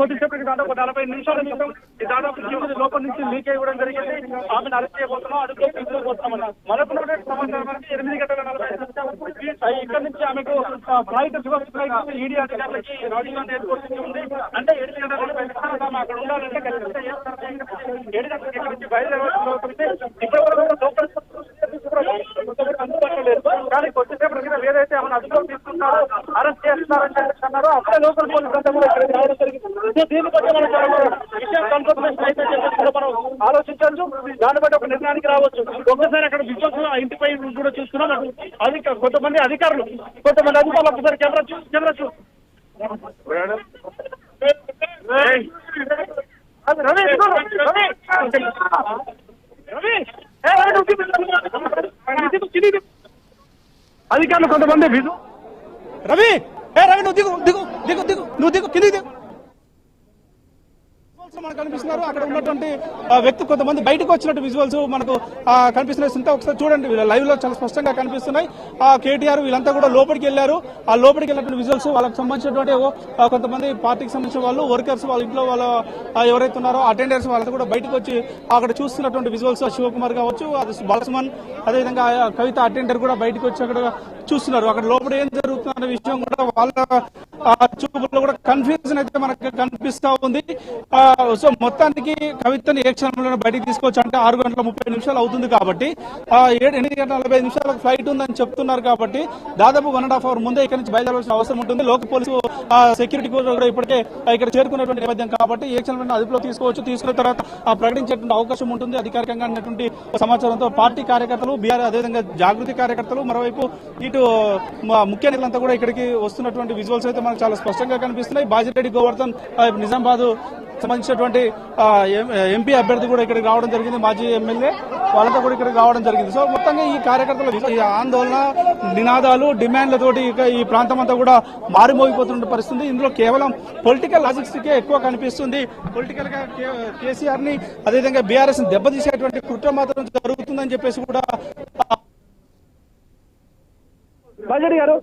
కొద్దిసేపటికి దాదాపు నలభై నిమిషాల క్రితం దాదాపు చివరి లోపల నుంచి లీక్ అయ్యడం జరిగింది. ఆమెను అరెస్ట్ చేయబోతున్నాం అడుగులో తీసుకుపోతున్నాం మనకు ఉన్నటువంటి సమాచారం ఎనిమిది గంటల నలభై ఇక్కడ నుంచి ఆమెకు ఫ్లైట్ ఫస్ట్ ఫ్లైట్ ఈడీ అధికారులకి రాజీవ్ గాంధీ ఎయిర్పోర్ట్ నుంచి ఉంది. అంటే ఏడు గంటల నలభై నిమిషాలు ఆమె అక్కడ ఉండాలంటే ఖచ్చితంగా ఏడు గంటల నుంచి బయలుదేరవలసి ఇప్పటి వరకు లోపల కానీ కొద్దిసేపు క్రితం ఏదైతే ఆమెను అదుపులో తీసుకుంటారో అరెస్ట్ చేస్తున్నారని చెప్పేసి అన్నారో అప్పుడే లోకల్ పోలీసు అంతా కూడా ఇక్కడికి రావడం జరిగింది దీన్ని బట్టి మనం విషయం కన్ఫర్మేషన్ అయితే చెప్పేసి కూడా మనం ఆలోచించవచ్చు దాన్ని బట్టి ఒక నిర్ణయానికి రావచ్చు ఒక్కసారి అక్కడ విజువల్స్ ఆ ఇంటిపై కూడా చూస్తున్నాం అధిక కొంతమంది అధికారులు కొంతమంది అధికారులు ఒక్కసారి కెమెరా చూ కెమెరా చూ ఏయ్. అది రవి రవి రవి రవి, నువ్వు దిగు. దిగు, దిగు, దిగు. అధికారులు కొంతమంది రవి! ఏ రవి నువ్వు దిగు దిగు దిగు దిగు నువ్వు దిగు కిందికి దిగు. మనకు కనిపిస్తున్నారు. అక్కడ ఉన్నటువంటి వ్యక్తి కొంతమంది బయటకు వచ్చినట్టు విజువల్స్ మనకు ఆ, కనిపిస్తున్నాయి. ఒకసారి చూడండి. లైవ్లో చాలా స్పష్టంగా కనిపిస్తున్నాయి. ఆ కేటీఆర్ వీళ్ళంతా కూడా లోపలికి వెళ్ళారు. ఆ లోపలికి వెళ్ళినటువంటి విజువల్స్ వాళ్ళకి సంబంధించినటువంటి కొంతమంది పార్టీకి సంబంధించిన వాళ్ళు వర్కర్స్ వాళ్ళ ఇంట్లో వాళ్ళ ఎవరైతే ఉన్నారో అటెండర్స్ వాళ్ళతో కూడా బయటకు వచ్చి అక్కడ చూస్తున్నటువంటి విజువల్స్ శివకుమార్ కావచ్చు అది బాలసుమన్ అదేవిధంగా కవిత అటెండర్ కూడా బయటకు వచ్చి అక్కడ చూస్తున్నారు. అక్కడ లోపల ఏం జరుగుతుందన్న విషయం కూడా వాళ్ళ చూపుల్లో కూడా కన్ఫ్యూజన్ అయితే మనకు కనిపిస్తా ఉంది. ఆ, సో మొత్తానికి కవిత్వని ఏ క్షణంలో బయటికి తీసుకోవచ్చు అంటే ఆరు గంటల ముప్పై నిమిషాలు అవుతుంది కాబట్టి ఏడు ఎనిమిది గంటల నలభై ఐదు నిమిషాలకు ఫ్లైట్ ఉందని చెప్తున్నారు కాబట్టి దాదాపు వన్ అండ్ హాఫ్ అవర్ ముందే ఇక్కడ నుంచి బయలుదేరాల్సిన అవసరం ఉంటుంది. లోక పోలీసు సెక్యూరిటీ కూడా ఇప్పటికే ఇక్కడ చేరుకున్నటువంటి నేపథ్యం కాబట్టి ఏ క్షణంలో అదుపులో తీసుకోవచ్చు. తీసుకున్న తర్వాత ప్రకటించేటువంటి అవకాశం ఉంటుంది. అధికారికంగా అన్నటువంటి సమాచారంతో పార్టీ కార్యకర్తలు బీఆర్ అదేవిధంగా జాగృతి కార్యకర్తలు మరోవైపు ఇటు ముఖ్య నేతలంతా కూడా ఇక్కడికి వస్తున్నటువంటి విజువల్స్ అయితే మనకు చాలా స్పష్టంగా కనిపిస్తున్నాయి. బాజిరెడ్డి గోవర్ధన్ నిజామాబాద్ సంబంధించినటువంటి ఎం- ఎంపీ అభ్యర్థి కూడా ఇక్కడికి రావడం జరిగింది మాజీ ఎమ్మెల్యే. వాళ్ళతో కూడా ఇక్కడికి రావడం జరిగింది. సో మొత్తంగా ఈ కార్యకర్తలు ఈ ఆందోళన నినాదాలు డిమాండ్లతోటి ఇక ఈ ప్రాంతం అంతా కూడా మారిమోగిపోతున్న పరిస్థితి. ఇందులో కేవలం పొలిటికల్ లాజిక్స్కే ఎక్కువ కనిపిస్తుంది. పొలిటికల్గా కేసీఆర్ని అదేవిధంగా బీఆర్ఎస్ దెబ్బతీసేటువంటి కుట్ర మాత్రం జరుగుతుందని చెప్పేసి కూడా బజెట్ గారు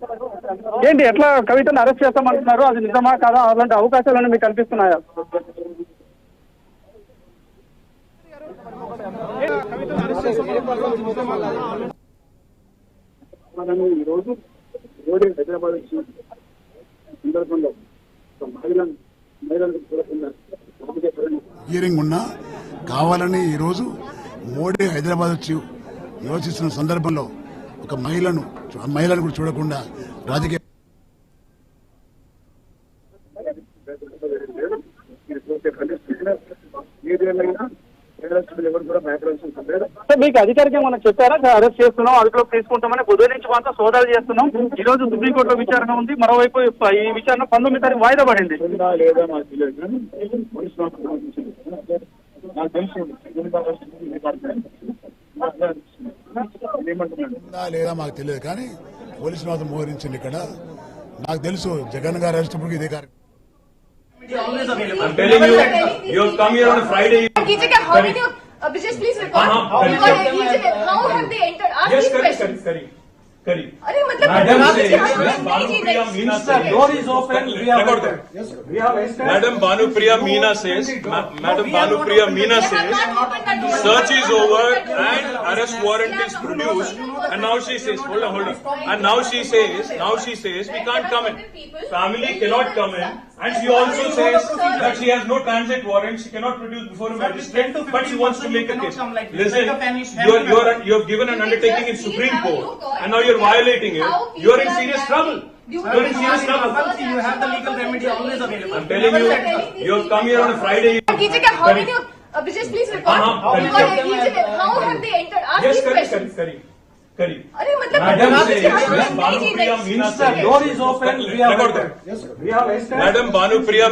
ఏంటి ఎట్లా కవితను అరెస్ట్ చేస్తామంటున్నారు? అది నిజమా కాదా? అలాంటి అవకాశాలను మీకు కనిపిస్తున్నాయా? మనం ఈరోజు మోడీ హైదరాబాద్ వచ్చిన సందర్భంలో ఒక మహిళను మహిళలకు చూడకుండా హియరింగ్ ఉన్నా కావాలని ఈరోజు మోడీ హైదరాబాద్ వచ్చి నివసిస్తున్న సందర్భంలో ఒక మహిళను మహిళను కూడా చూడకుండా రాజకీయ మీరు చూసే పరిస్థితిలో ఏదేమైనా పేదస్తులు ఎవరు కూడా భయపడాల్సిన లేదు సో మీకు అధికారికంగా మనం చెప్పారా? అరెస్ట్ చేస్తున్నాం అదుపులోకి తీసుకుంటామని బుధ నుంచి మాత్రం సోదాలు చేస్తున్నాం. ఈ రోజు సుప్రీంకోర్టులో విచారణ ఉంది. మరోవైపు ఈ విచారణ పంతొమ్మిది తారీఖు వాయిదా పడింది. లేదా మాకు తెలియదు కానీ పోలీసు మాత్రం మోహరించింది ఇక్కడ. నాకు తెలుసు జగన్ గారు అరెస్ట్ ఇదే కార్యక్రమం. I'm telling you, you have come here on a Friday. Kijik, how of, uh, Brijesh, please. How have they entered? Yes, correct, correct, correct. correct. अरे मतलब Madam आप says, यहाँ Madam नहीं जी Banupriya नहीं। Meena says. door is open. We have Record entered. that. Madam Banupriya Meena says, Ma- Madam Banupriya Meena They have says, not opened the door. search is They have over not opened the door. and arrest warrant is produced. And now she says, hold on, hold on. And now she says, now she says, we can't come in. Family cannot come in. And she also says that she has no transit warrant, she cannot produce before a magistrate, but she wants to make a case. Listen, you are, you are, you have given an undertaking in Supreme Court, and now you you're violating it, you're in serious trouble. You are in serious trouble. You have the legal remedy always available. I'm telling you, you have come here on a Friday. How did you, Abhijit, please record. How have they entered? Yes, these questions. Yes, Madam, अरे मतलब madam Bhanupriya Meena say door is open record कर madam Bhanupriya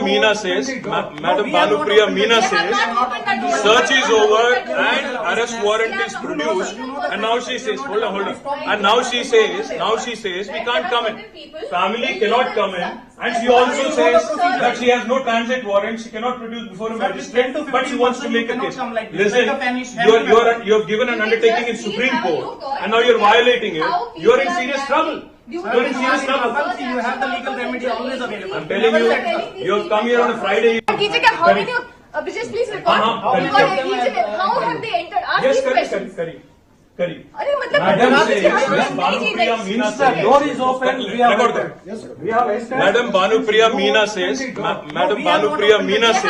arrest warrant is produced. And now she says, hold on, hold on. And now she says, now she says, we can't come in. Family cannot come in. And she also says that she has no transit warrant, she cannot produce before a magistrate, but she wants to make a case. Listen, you are, you are, you have given an undertaking in Supreme Court, and now you are violating it. You are in serious trouble. You You're in serious trouble. You have the legal remedy always available. I'm telling you, you have come here on a Friday. Please record. Uh-huh. Each and how have they entered? Ask yes, these questions. Madam Bhanupriya Meena say madam Bhanupriya Meena say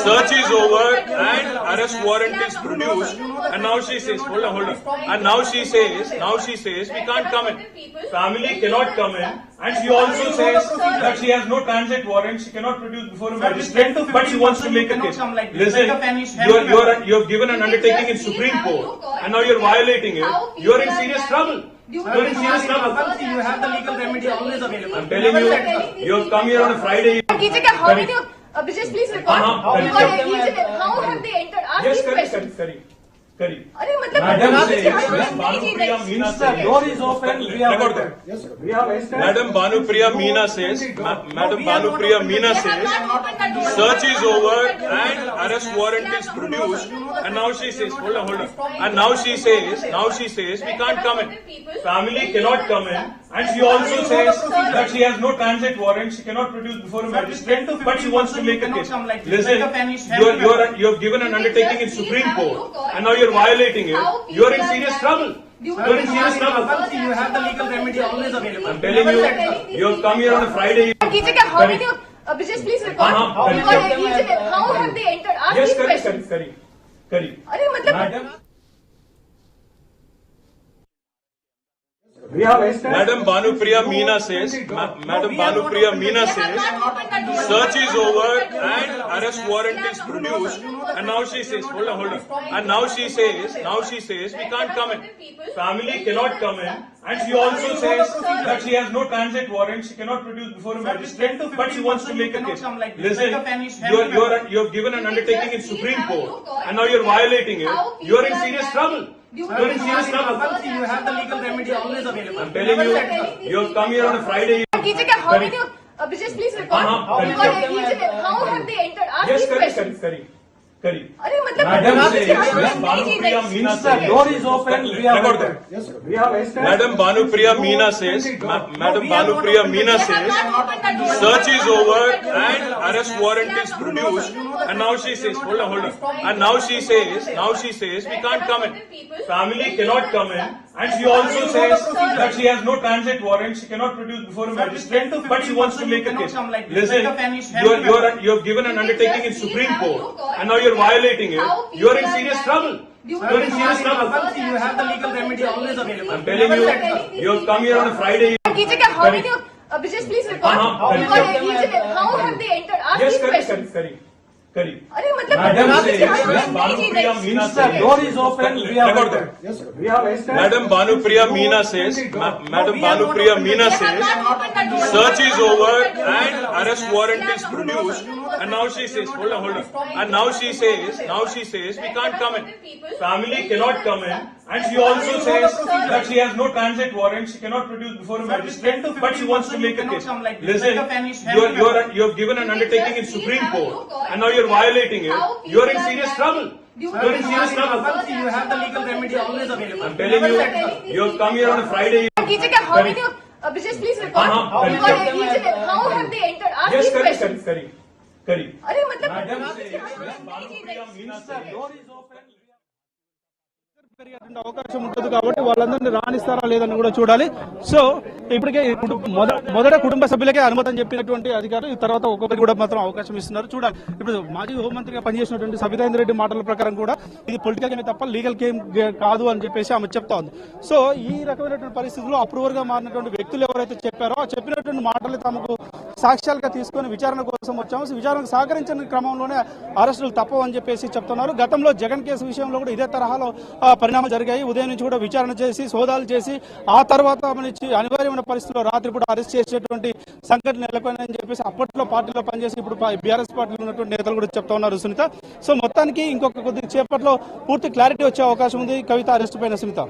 search is over and arrest warrant is produce and now she says hold hold and now she says now she says we can't come in family cannot come in and door. arrest warrant is produced. And now she says, hold on, hold on. And now she says, now she says, we can't come in. Family cannot come in. And she also says that she has no transit warrant, she cannot produce before a magistrate, but she wants to make a case. Listen, you are, you are, you have given an undertaking in Supreme Court, and now you're violating it. You are in serious trouble. You're in serious trouble. You have the legal remedy always available. I'm telling you, you have come here on a Friday. Teacher, how many, uh, Vijay, please record. Uh-huh, correct. Because each and- how have they entered? Ask Yes, these correct, questions. Madam Madam Banupriya Meena says, Madam Banupriya Meena says, search is over and arrest warrant is produced. And now she says, hold on, hold on. And now she says, now she says, we can't come in. Family cannot come in. And she also says that she has no transit warrant, she cannot produce before a magistrate, but she wants to make a case. Listen, you are, you are, you have given an undertaking in Supreme Court, and now you are violating it. You are in serious trouble. You are in serious trouble. You have the legal remedy always available. I'm telling you, you have come here on a Friday. How did you, please record. Uh-huh. How have they entered? Yes, Kari, Kari. Kari. Madam. Madam Banupriya Meena says, Ma- Madam Banupriya Meena says, not opened the door. search is over and arrest warrant is produced. And now she says, hold on, hold on. And now she says, now she says, we can't come in. Family cannot come in. And she also says that she has no transit warrant, she cannot produce before a magistrate, but she wants to make a case. Listen, you are, you are, you have given an undertaking in Supreme Court, and now you're violating it. You are in serious trouble. You're in serious trouble. You have the legal remedy always available. I'm telling you, you have come here on a Friday. Teacher, can- how many, uh, Vijay, please record. Uh-huh, correct. Because each and- how have they entered? Ask Yes, these correct, questions. correct, correct. Correct. अरे मतलब Madam says, teacher, how Madam can they Banupriya like- Meena Sir, says. door is open. We have Record entered. that. We have entered. Madam Banupriya Meena says, Ma- Madam Banupriya Meena They have says, not opened the door. search is over and arrest warrant is produced. And now she says, hold on, hold on. And now she says, now she says, we can't come in. Family cannot come in. and she also says that she has no transit warrant, she cannot produce before a magistrate, but she wants to make a case. Listen, you are, you are, you have given an undertaking in Supreme Court, and now you're violating it. You are in serious trouble. You're in serious trouble. You have the legal remedy always available. I'm telling you, you have come here on a Friday. How many, uh, please record. Uh-huh, correct. Because each and- how have they entered? Ask these questions. Madam Madam, Banupriya Meena Record. Yes, sir. Meena says, Madam Banu Priya Meena says, search is over and arrest warrant is produced. And now she says, hold on, hold on. And now she says, now she says, we can't come in. Family cannot come in. And she also says that she has no transit warrant, she cannot produce before a magistrate, but she wants to make a case. Listen, you are, you are, you have given an undertaking in Supreme Court, and now you're violating it. You are in serious trouble. You're in serious trouble. You have the legal remedy always available. I'm telling you, you have come here on a Friday. Teacher, can- how many, uh, Vijay, please record. Uh-huh, correct. Because each and- how have they entered? Ask Yes, these correct, questions. correct, correct. Correct. अरे मतलब పెరిగేటువంటి అవకాశం ఉంటుంది కాబట్టి వాళ్ళందరినీ రాణిస్తారా లేదని కూడా చూడాలి. సో ఇప్పటికే మొదట కుటుంబ సభ్యులకే అనుమతి చెప్పినటువంటి అధికారులు ఈ తర్వాత ఒక్కొక్కరికి కూడా మాత్రం అవకాశం ఇస్తున్నారు. చూడాలి. ఇప్పుడు మాజీ హోంమంత్రిగా పనిచేసినటువంటి సబితాంద్ర రెడ్డి మాటల ప్రకారం కూడా ఇది పొలిటికల్ గేమ్ తప్ప లీగల్ గేమ్ కాదు అని చెప్పేసి ఆమె చెప్తా ఉంది సో ఈ రకమైనటువంటి పరిస్థితుల్లో అప్రూవర్గా మారినటువంటి వ్యక్తులు ఎవరైతే చెప్పారో ఆ చెప్పినటువంటి మాటలు తమకు సాక్ష్యాలుగా తీసుకొని విచారణ కోసం వచ్చాము. విచారణకు సహకరించిన క్రమంలోనే అరెస్టులు తప్పవు అని చెప్పేసి చెప్తున్నారు. గతంలో జగన్ కేసు విషయంలో కూడా ఇదే తరహాలో ఆ, పరిణామాలు జరిగాయి. ఉదయం నుంచి కూడా విచారణ చేసి సోదాలు చేసి ఆ తర్వాత అనివార్యమైన పరిస్థితుల్లో రాత్రిపూట అరెస్ట్ చేసేటువంటి సంఘటన నెలకొందని చెప్పేసి అప్పట్లో పార్టీలో పనిచేసి ఇప్పుడు బీఆర్ఎస్ పార్టీలో ఉన్నటువంటి నేతలు కూడా చెప్తా ఉన్నారు సునీత. సో మొత్తానికి ఇంకొక కొద్ది సేపట్లో పూర్తి క్లారిటీ వచ్చే అవకాశం ఉంది. కవిత అరెస్ట్ పైన సునీత.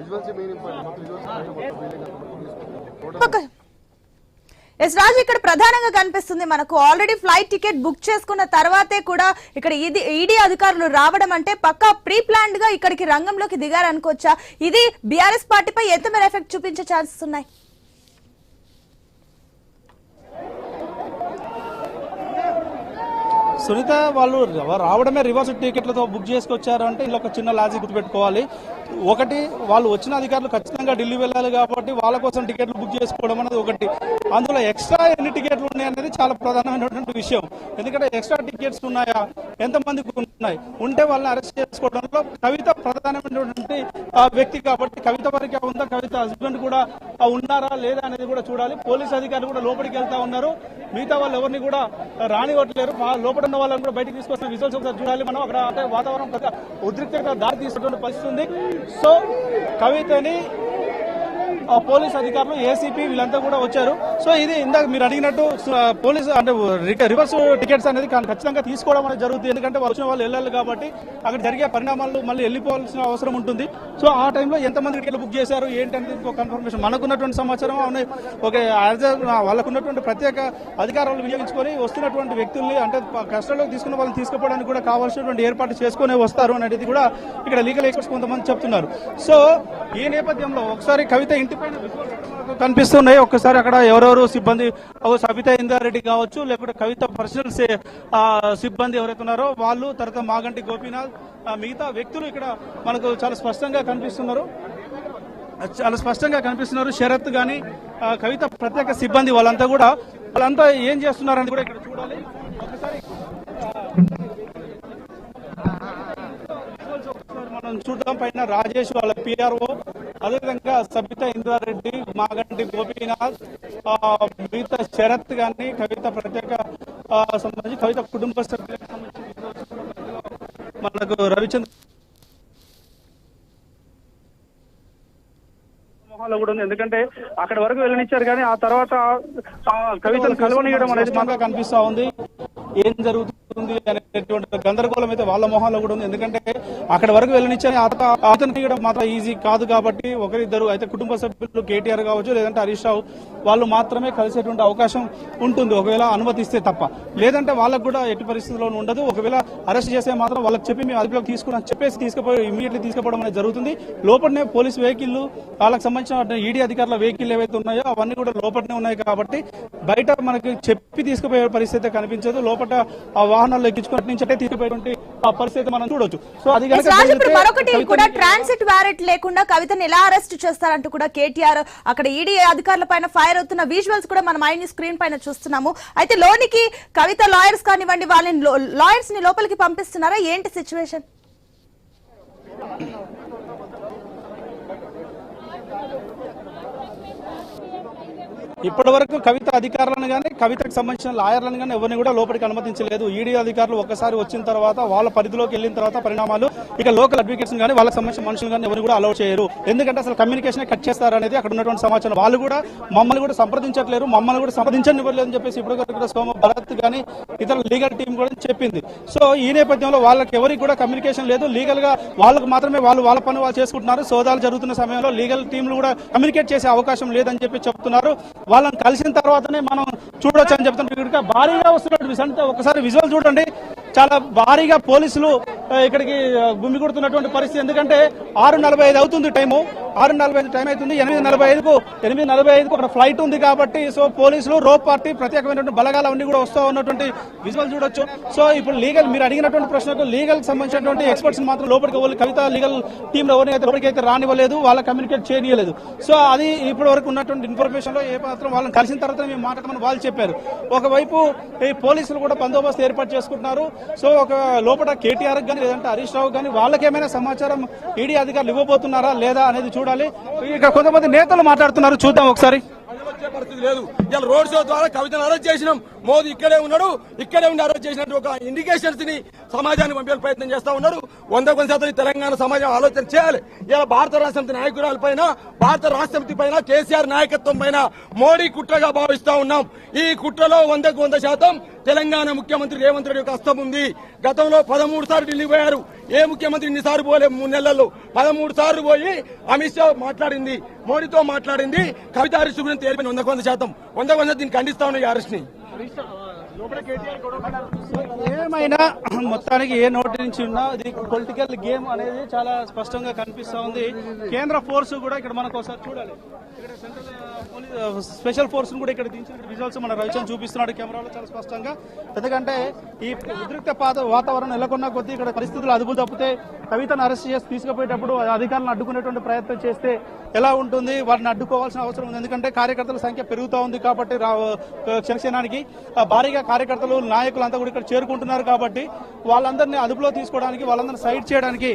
ఎస్ రాజు ఇక్కడ ప్రధానంగా కనిపిస్తుంది మనకు ఆల్రెడీ ఫ్లైట్ టికెట్ బుక్ చేసుకున్న తర్వాతే కూడా ఇక్కడ ఇది ఈడీ అధికారులు రావడం అంటే పక్కా ప్రీ ప్లాన్డ్గా ఇక్కడికి రంగంలోకి దిగారనుకోవచ్చా ఇది బీఆర్ఎస్ పార్టీపై ఎంత మేర ఎఫెక్ట్ చూపించే ఛాన్సెస్ ఉన్నాయి? సునీత వాళ్ళు రావడమే రివర్స్ టికెట్లతో బుక్ చేసుకొచ్చారు అంటే ఒక చిన్న లాజిక్ గుర్తుపెట్టుకోవాలి. ఒకటి వాళ్ళు వచ్చిన అధికారులు ఖచ్చితంగా ఢిల్లీ వెళ్ళాలి కాబట్టి వాళ్ళ కోసం టికెట్లు బుక్ చేసుకోవడం అనేది ఒకటి. అందులో ఎక్స్ట్రా ఎన్ని టికెట్లు ఉన్నాయి అనేది చాలా ప్రధానమైనటువంటి విషయం. ఎందుకంటే ఎక్స్ట్రా టికెట్స్ ఉన్నాయా? ఎంతమందికి ఉన్నాయి ఉంటే వాళ్ళని అరెస్ట్ చేసుకోవడంలో కవిత ప్రధానమైనటువంటి వ్యక్తి కాబట్టి కవిత వరకే ఉందా? కవిత హస్బెండ్ కూడా ఉన్నారా? లేదా అనేది కూడా చూడాలి. పోలీస్ అధికారులు కూడా లోపలికి వెళ్తా ఉన్నారు. మిగతా వాళ్ళు ఎవరిని కూడా రానివ్వట్లేరు. లోపల ఉన్న వాళ్ళని కూడా బయటకు తీసుకొస్తున్న విజువల్స్ ఒకసారి చూడాలి మనం. అక్కడ వాతావరణం కొద్దిగా ఉద్రిక్తత దారి తీసుకున్న పరిస్థితి ఉంది. సో కవితని ఆ పోలీస్ అధికారులు ఏసీపీ వీళ్ళంతా కూడా వచ్చారు. సో ఇది ఇందాక మీరు అడిగినట్టు స- పోలీస్ అంటే రివర్స్ టికెట్స్ అనేది ఖచ్చితంగా తీసుకోవడం అనేది జరుగుతుంది. ఎందుకంటే వాళ్ళు వచ్చిన వాళ్ళు వెళ్ళాలి కాబట్టి అక్కడ జరిగే పరిణామాలు మళ్ళీ వెళ్ళిపోవాల్సిన అవసరం ఉంటుంది. సో ఆ టైంలో ఎంతమంది టికెట్లు బుక్ చేశారు? ఏంటనేది కన్ఫర్మేషన్. మనకున్నటువంటి సమాచారం అవును. ఒక వాళ్ళకున్నటువంటి ప్రత్యేక అధికారాలు వినియోగించుకొని వస్తున్నటువంటి వ్యక్తుల్ని అంటే ప- తీసుకున్న వాళ్ళని తీసుకుపోవడానికి కూడా కావాల్సినటువంటి ఏర్పాటు చేసుకునే వస్తారు అనేది కూడా ఇక్కడ లీగల్ ఎక్స్పర్ట్స్ కొంతమంది చెప్తున్నారు. సో ఈ నేపథ్యంలో ఒకసారి కవిత అయితే ఇంటి పైన కనిపిస్తున్నాయి. ఒక్కసారి అక్కడ ఎవరెవరు సిబ్బంది ఓ సబితా ఇందారెడ్డి కావచ్చు లేకపోతే కవిత పర్సనల్ సిబ్బంది ఎవరైతే ఉన్నారో వాళ్ళు తర్వాత మాగంటి గోపీనాథ్ మిగతా వ్యక్తులు ఇక్కడ మనకు చాలా స్పష్టంగా కనిపిస్తున్నారు. చాలా స్పష్టంగా కనిపిస్తున్నారు. శరత్ గాని కవిత ప్రత్యేక సిబ్బంది వాళ్ళంతా కూడా వాళ్ళంతా ఏం చేస్తున్నారని కూడా ఇక్కడ చూడాలి. ఒకసారి ఒకసారి మనం చూద్దాం పైన రాజేష్ వాళ్ళ పిఆర్ఓ అదేవిధంగా సబిత ఇంద్రారెడ్డి మాగంటి గోపీనాథ్ ఆ, మిగతా శరత్ గాని కవిత ప్రత్యేక సంబంధించి కవిత కుటుంబ సభ్యులకు సంబంధించి మనకు రవిచంద్ర కూడా ఉంది. ఎందుకంటే అక్కడ వరకు వెళ్ళనిచ్చారు కానీ ఆ తర్వాత కవితను కలవనీయడం అనేది స్పష్టంగా కనిపిస్తా ఉంది. ఏం జరుగుతుంది? అనేటువంటి గందరగోళం అయితే వాళ్ళ మొహాల్లో కూడా ఉంది. ఎందుకంటే అక్కడ వరకు వెళ్ళనిచ్చారు. అతను తీయడం మాత్రం ఈజీ కాదు కాబట్టి ఒకరిద్దరు అయితే కుటుంబ సభ్యులు కేటీఆర్ కావచ్చు లేదంటే హరీష్ రావు వాళ్ళు మాత్రమే కలిసేటువంటి అవకాశం ఉంటుంది. ఒకవేళ అనుమతిస్తే తప్ప. లేదంటే వాళ్ళకు కూడా ఎట్టి పరిస్థితుల్లోనూ ఉండదు. ఒకవేళ అరెస్ట్ చేస్తే మాత్రం వాళ్ళకి చెప్పి మేము అదుపులోకి తీసుకున్నాం చెప్పేసి తీసుకుపోయి ఇమీడియట్లీ తీసుకుపోవడం అనేది జరుగుతుంది. లోపలనే పోలీస్ వెహికల్ వాళ్ళకి సంబంధించిన ఈడీ అధికారుల వెహికల్ ఏవైతే ఉన్నాయో అవన్నీ కూడా లోపలనే ఉన్నాయి కాబట్టి బయట మనకి చెప్పి తీసుకుపోయే పరిస్థితి కనిపించదు. లోపల ఆ వాహనం నుంచి అంటే తీసుకుపోయేటువంటి ఆ పరిస్థితి మనం చూడొచ్చు. సో అది మరొకటి కూడా ట్రాన్సిట్ వ్యారెంట్ లేకుండా కవితను ఎలా అరెస్ట్ చేస్తారంటూ కూడా కేటీఆర్ అక్కడ ఈడీ అధికారుల పైన ఫైర్ అవుతున్న విజువల్స్ కూడా మనం ఆయన స్క్రీన్ పైన చూస్తున్నాము. అయితే లోనికి కవిత లాయర్స్ కానివ్వండి వాళ్ళని లాయర్స్ని లోపలికి పంపిస్తున్నారా? ఏంటి సిచ్యువేషన్ ఇప్పటి వరకు కవిత అధికారులను కానీ కవితకు సంబంధించిన లాయర్లను కానీ ఎవరిని కూడా లోపలికి అనుమతించలేదు. ఈడీ అధికారులు ఒక్కసారి వచ్చిన తర్వాత వాళ్ళ పరిధిలోకి వెళ్ళిన తర్వాత పరిణామాలు ఇక లోకల్ అడ్వకేట్స్ కానీ వాళ్ళకి సంబంధించిన మనుషులు కానీ ఎవరు కూడా అలౌ చేయరు. ఎందుకంటే అసలు కమ్యూనికేషన్ కట్ చేస్తారు అనేది అక్కడ ఉన్నటువంటి సమాచారం. వాళ్ళు కూడా మమ్మల్ని కూడా సంప్రదించట్లేరు మమ్మల్ని కూడా సంప్రదించనివ్వలేదు అని చెప్పేసి ఇప్పుడు కూడా సోమ భరత్ కానీ ఇతర లీగల్ టీం కూడా చెప్పింది. సో ఈ నేపథ్యంలో వాళ్ళకి ఎవరికి కూడా కమ్యూనికేషన్ లేదు. లీగల్గా వాళ్ళకి మాత్రమే వాళ్ళు వాళ్ళ పని వాళ్ళు చేసుకుంటున్నారు. సోదాలు జరుగుతున్న సమయంలో లీగల్ టీంలు కూడా కమ్యూనికేట్ చేసే అవకాశం లేదని చెప్పి చెప్తున్నారు. వాళ్ళని కలిసిన తర్వాతనే మనం చూడొచ్చు అని చెప్తున్నాం ఇక్కడ భారీగా వస్తున్నట్టు ఒకసారి విజువల్ చూడండి. చాలా భారీగా పోలీసులు ఇక్కడికి గుమ్మి కొడుతున్నటువంటి పరిస్థితి. ఎందుకంటే ఆరు నలభై ఐదు అవుతుంది టైము. ఆరు నలభై ఐదు టైం అవుతుంది. ఎనిమిది నలభై ఐదుకు ఎనిమిది నలభై ఐదుకు అక్కడ ఫ్లైట్ ఉంది కాబట్టి సో పోలీసులు రోప్ పార్టీ ప్రత్యేకమైనటువంటి బలగాలు అన్ని కూడా వస్తూ ఉన్నటువంటి విజువల్ చూడొచ్చు. సో ఇప్పుడు లీగల్ మీరు అడిగినటువంటి ప్రశ్నకు లీగల్ సంబంధించినటువంటి ఎక్స్పర్ట్స్ మాత్రం లోపలికి వాళ్ళు కవిత లీగల్ టీం ఎవరిని అయితే లోపలికి అయితే రానివ్వలేదు వాళ్ళ కమ్యూనికేట్ చేయలేదు సో అది ఇప్పటి వరకు ఉన్నటువంటి ఇన్ఫర్మేషన్లో ఏ మాత్రం వాళ్ళని కలిసిన తర్వాత మేము మాట్లాడమని వాళ్ళు చెప్పారు. ఒకవైపు ఈ పోలీసులు కూడా బందోబస్తు ఏర్పాటు చేసుకుంటున్నారు. సో ఒక లోపల కేటీఆర్ కానీ లేదంటే హరీష్ రావు కానీ వాళ్ళకేమైనా సమాచారం ఈడీ అధికారులు ఇవ్వబోతున్నారా లేదా అనేది చూడాలి. ఇక కొంతమంది నేతలు మాట్లాడుతున్నారు చూద్దాం ఒకసారి. పరిస్థితి లేదు. ఇలా రోడ్ షో ద్వారా కవితను అరెస్ట్ చేసినాం. మోదీ ఇక్కడే ఉన్నాడు ఇక్కడే ఉండి అరెస్ట్ చేసినట్టు ఒక ఇండికేషన్స్ని సమాజానికి పంపే ప్రయత్నం చేస్తా ఉన్నారు వంద కొంత శాతం తెలంగాణ సమాజం ఆలోచన చేయాలి. ఇలా భారత రాష్ట్రపతి నాయకురాల పైన భారత రాష్ట్రపతి పైన కేసీఆర్ నాయకత్వం పైన మోడీ కుట్రగా భావిస్తా ఉన్నాం. ఈ కుట్రలో వందకు వంద శాతం తెలంగాణ ముఖ్యమంత్రి రేవంత్ రెడ్డి యొక్క హస్తం ఉంది. గతంలో పదమూడు సార్లు ఢిల్లీ పోయారు. ఏ ముఖ్యమంత్రి ఇన్నిసార్లు పోలే? మూడు నెలల్లో. పదమూడు సార్లు పోయి అమిత్ షా మాట్లాడింది మోడీతో మాట్లాడింది కవిత హరీష్ గురించి తేలిపోయింది వందకు వంద శాతం. వంద వంద దీన్ని ఖండిస్తా ఉన్నాయి ఈ అరెస్ట్ ఏమైనా మొత్తానికి ఏ నోటి నుంచి ఉన్నా ఇది పొలిటికల్ గేమ్ అనేది చాలా స్పష్టంగా కనిపిస్తా ఉంది. కేంద్ర ఫోర్స్ కూడా ఇక్కడ మనకు ఒకసారి చూడాలి. ఇక్కడ సెంట్రల్ స్పెషల్ ఫోర్స్ కూడా ఇక్కడ దించిన విజువల్స్ మన రవిచంద్ చూపిస్తున్నాడు కెమెరాలో చాలా స్పష్టంగా. ఎందుకంటే ఈ ఉద్రిక్త పాత వాతావరణం నెలకొన్న కొద్దీ ఇక్కడ పరిస్థితులు అదుపు తప్పితే కవితను అరెస్ట్ చేసి తీసుకుపోయేటప్పుడు అధికారులను అడ్డుకునేటువంటి ప్రయత్నం చేస్తే ఎలా ఉంటుంది? వారిని అడ్డుకోవాల్సిన అవసరం ఉంది. ఎందుకంటే కార్యకర్తల సంఖ్య పెరుగుతూ ఉంది కాబట్టి రా- భారీగా కార్యకర్తలు నాయకులు అంతా కూడా ఇక్కడ చేరుకుంటున్నారు కాబట్టి వాళ్ళందరినీ అదుపులో తీసుకోవడానికి వాళ్ళందరినీ సైడ్ చేయడానికి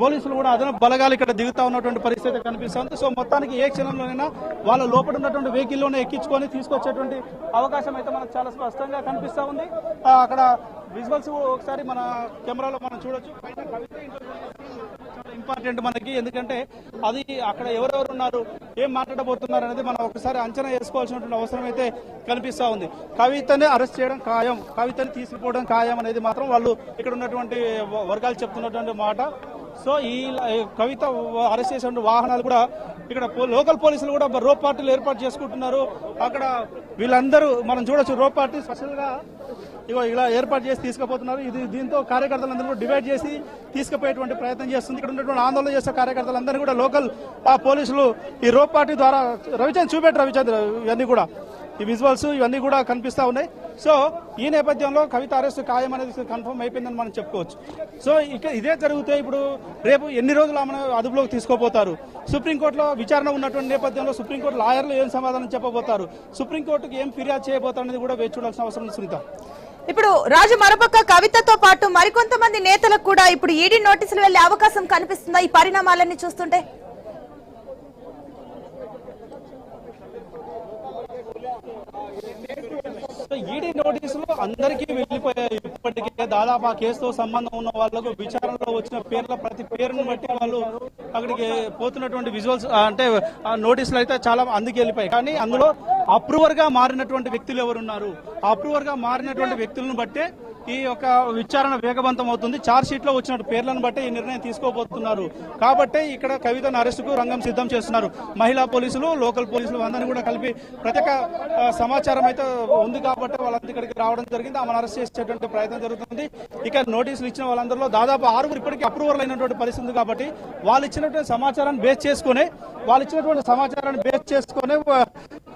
పోలీసులు కూడా అదనపు బలగాలు ఇక్కడ దిగుతా ఉన్నటువంటి పరిస్థితి కనిపిస్తుంది. సో మొత్తానికి ఏ క్షణంలోనైనా వాళ్ళ లోపల ఉన్నటువంటి వెహికల్లోనే ఎక్కించుకొని తీసుకొచ్చేటువంటి అవకాశం అయితే మనకు చాలా స్పష్టంగా కనిపిస్తా ఉంది. అక్కడ విజువల్స్ ఒకసారి మన కెమెరాలో మనం చూడొచ్చు. ఇంపార్టెంట్ మనకి ఎందుకంటే అది అక్కడ ఎవరెవరు ఉన్నారు ఏం మాట్లాడబోతున్నారు అనేది మనం ఒకసారి అంచనా వేసుకోవాల్సినటువంటి అవసరం అయితే కనిపిస్తా ఉంది. కవితని అరెస్ట్ చేయడం ఖాయం కవితని తీసుకుపోవడం ఖాయం అనేది మాత్రం వాళ్ళు ఇక్కడ ఉన్నటువంటి వర్గాలు చెప్తున్నటువంటి మాట. సో ఈ కవిత అరెస్ట్ చేసిన వాహనాలు కూడా ఇక్కడ లోకల్ పోలీసులు కూడా రోప్ పార్టీలు ఏర్పాటు చేసుకుంటున్నారు. అక్కడ వీళ్ళందరూ మనం చూడొచ్చు రోప్ పార్టీ స్పెషల్గా ఇగో ఇలా ఏర్పాటు చేసి తీసుకుపోతున్నారు. ఇది దీంతో కార్యకర్తలందరూ కూడా డివైడ్ చేసి తీసుకుపోయేటువంటి ప్రయత్నం చేస్తుంది. ఇక్కడ ఉన్నటువంటి ఆందోళన చేసే కార్యకర్తలందరూ కూడా లోకల్ ఆ పోలీసులు ఈ రోప్ పార్టీ ద్వారా రవిచంద్ర చూపెట్టు రవిచంద్ర ఇవన్నీ కూడా. ఈ విజువల్స్ ఇవన్నీ కూడా కనిపిస్తా ఉన్నాయి. సో ఈ నేపథ్యంలో కవిత అరెస్ట్ ఖాయం అనేది కన్ఫర్మ్ అయిపోయిందని మనం చెప్పుకోవచ్చు. సో ఇక ఇదే జరిగితే ఇప్పుడు రేపు ఎన్ని రోజులు ఆమెను అదుపులోకి తీసుకోపోతారు సుప్రీంకోర్టులో విచారణ ఉన్నటువంటి నేపథ్యంలో సుప్రీంకోర్టు లాయర్లు ఏం సమాధానం చెప్పబోతారు? సుప్రీంకోర్టుకి ఏం ఫిర్యాదు చేయబోతారు అనేది కూడా వేచి చూడాల్సిన అవసరం ఉంది సునీత. ఇప్పుడు రాజు మరోపక్క కవితతో పాటు మరికొంతమంది నేతలకు కూడా ఇప్పుడు ఈడీ నోటీసులు వెళ్ళే అవకాశం కనిపిస్తుందా? ఈ పరిణామాలన్నీ చూస్తుంటే? ఈడీ నోటీసులు అందరికీ వెళ్ళిపోయాయి. ఇప్పటికే దాదాపు ఆ కేసుతో సంబంధం ఉన్న వాళ్ళకు విచారణలో వచ్చిన పేర్ల ప్రతి పేరును బట్టి వాళ్ళు అక్కడికి పోతున్నటువంటి విజువల్స్ అంటే ఆ నోటీసులు అయితే చాలా అందుకే వెళ్ళిపోయాయి. కానీ అందులో అప్రూవర్గా మారినటువంటి వ్యక్తులు ఎవరున్నారు? అప్రూవర్గా మారినటువంటి వ్యక్తులను బట్టే ఈ యొక్క విచారణ వేగవంతం అవుతుంది చార్జ్ షీట్లో వచ్చిన పేర్లను బట్టి ఈ నిర్ణయం తీసుకోబోతున్నారు. కాబట్టి ఇక్కడ కవితను అరెస్టుకు రంగం సిద్ధం చేస్తున్నారు. మహిళా పోలీసులు లోకల్ పోలీసులు అందరినీ కూడా కలిపి ప్రత్యేక సమాచారం అయితే ఉంది కాబట్టి వాళ్ళంతా ఇక్కడికి రావడం జరిగింది. ఆమెను అరెస్ట్ చేసేటువంటి ప్రయత్నం జరుగుతుంది. ఇక నోటీసులు ఇచ్చిన వాళ్ళందరిలో దాదాపు ఆరుగురు ఇప్పటికీ అప్రూవల్ అయినటువంటి పరిస్థితి ఉంది కాబట్టి వాళ్ళు ఇచ్చినటువంటి సమాచారాన్ని బేస్ చేసుకుని వాళ్ళు ఇచ్చినటువంటి సమాచారాన్ని బేస్ చేసుకుని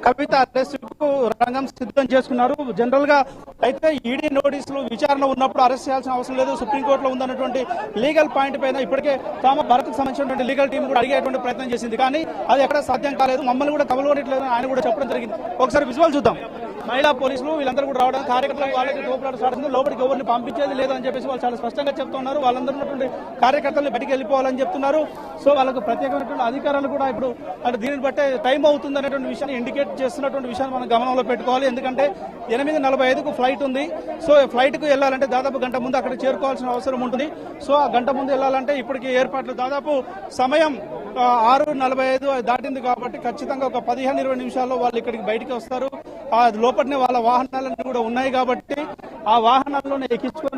కవిత అరెస్టుకు రంగం సిద్ధం చేసుకున్నారు. జనరల్గా అయితే ఈడీ నోటీసులు విచారణ ఉన్నప్పుడు అరెస్ట్ చేయాల్సిన అవసరం లేదు. సుప్రీంకోర్టులో ఉందన్నటువంటి లీగల్ పాయింట్ పైన ఇప్పటికే తామ భారత్ సంబంధించినటువంటి లీగల్ టీం కూడా అడిగేటువంటి ప్రయత్నం చేసింది. కానీ అది ఎక్కడ సాధ్యం కాలేదు. మమ్మల్ని కూడా కవలగొనట్లేదు ఆయన కూడా చెప్పడం జరిగింది. ఒకసారి విజువల్ చూద్దాం. మహిళా పోలీసులు వీళ్ళందరూ కూడా రావడం కార్యకర్తలు వాళ్ళకి తోపులాట లోపలికి ఎవరిని పంపించేది లేదని చెప్పేసి వాళ్ళు చాలా స్పష్టంగా చెప్తున్నారు. వాళ్ళందరూ ఉన్నటువంటి కార్యకర్తలు బయటికి వెళ్ళిపోవాలని చెప్తున్నారు. సో వాళ్ళకు ప్రత్యేకమైనటువంటి అధికారాలు కూడా ఇప్పుడు అంటే దీనిని బట్టే టైం అవుతుంది అనేటువంటి విషయాన్ని ఇండికేట్ చేస్తున్నటువంటి విషయాన్ని మనం గమనంలో పెట్టుకోవాలి. ఎందుకంటే ఎనిమిది నలభై ఐదుకు ఫ్లైట్ ఉంది. సో ఫ్లైట్కు వెళ్ళాలంటే దాదాపు గంట ముందు అక్కడ చేరుకోవాల్సిన అవసరం ఉంటుంది. సో ఆ గంట ముందు వెళ్ళాలంటే ఇప్పటికి ఏర్పాట్లు దాదాపు సమయం ఆరు నలభై ఐదు దాటింది కాబట్టి ఖచ్చితంగా ఒక పదిహేను ఇరవై నిమిషాల్లో వాళ్ళు ఇక్కడికి బయటికి వస్తారు. ఆ లోపలనే వాళ్ళ వాహనాలన్నీ కూడా ఉన్నాయి కాబట్టి ఆ వాహనాల్లోనే ఎక్కించుకొని